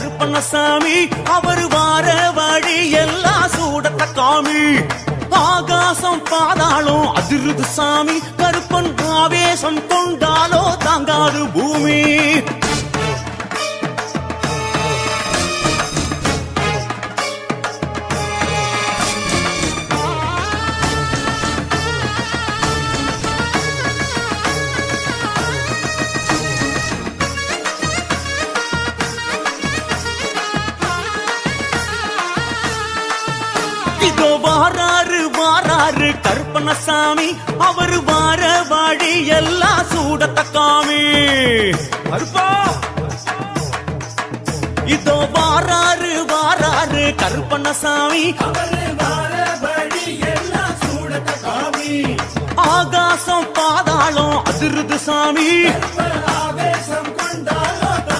கருப்பண்ணசாமி அவர் வார வழி எல்லாம் சூடத்த காமி ஆகாசம் பாதாளம் அதிருது சாமி. கருப்பன் ஆவேசம் கொண்டாலோ தாங்காது பூமி. வாராரு கருப்பணசாமி அவரு வார வாடி எல்லாம் சூடத்தக்காமி கருப்பா! இதோ வாராரு வாராரு கருப்பணசாமி ஆகாசம் பாதாளம் அதிருது சாமி.